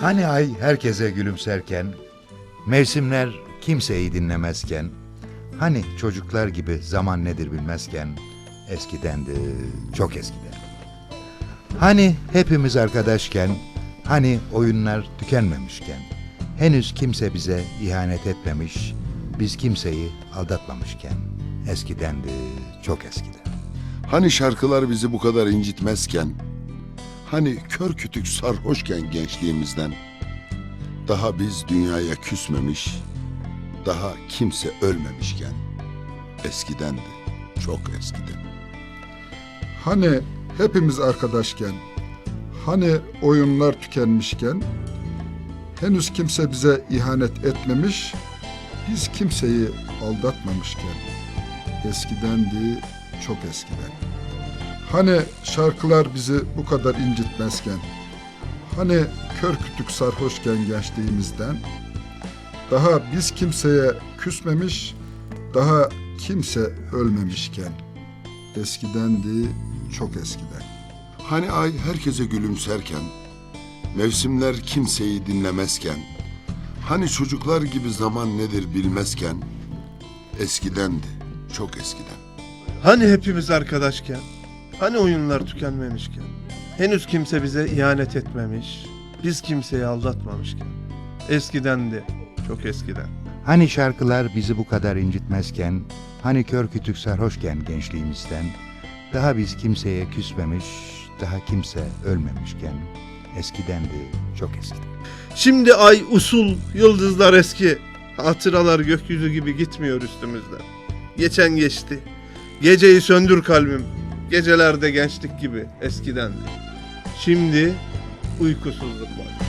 Hani ay herkese gülümserken, mevsimler kimseyi dinlemezken, hani çocuklar gibi zaman nedir bilmezken, eskidendi, çok eskiden. Hani hepimiz arkadaşken, hani oyunlar tükenmemişken, henüz kimse bize ihanet etmemiş, biz kimseyi aldatmamışken, eskidendi, çok eskiden. Hani şarkılar bizi bu kadar incitmezken, hani kör kütük sarhoşken gençliğimizden, daha biz dünyaya küsmemiş, daha kimse ölmemişken, eskidendi, çok eskiden. Hani hepimiz arkadaşken, hani oyunlar tükenmişken, henüz kimse bize ihanet etmemiş, biz kimseyi aldatmamışken, eskidendi, çok eskiden. Hani şarkılar bizi bu kadar incitmezken, hani kör kütük sarhoşken gençliğimizden, daha biz kimseye küsmemiş, daha kimse ölmemişken, eskidendi, çok eskiden. Hani ay herkese gülümserken, mevsimler kimseyi dinlemezken, hani çocuklar gibi zaman nedir bilmezken, eskidendi, çok eskiden. Hani hepimiz arkadaşken, hani oyunlar tükenmemişken, henüz kimse bize ihanet etmemiş, biz kimseyi aldatmamışken, eskidendi, çok eskiden. Hani şarkılar bizi bu kadar incitmezken, hani kör kütük sarhoşken gençliğimizden, daha biz kimseye küsmemiş, daha kimse ölmemişken, eskidendi, çok eskiden. Şimdi ay usul, yıldızlar eski, hatıralar gökyüzü gibi gitmiyor üstümüzden. Geçen geçti, geceyi söndür kalbim, gecelerde gençlik gibi eskidendi. Şimdi uykusuzluk var.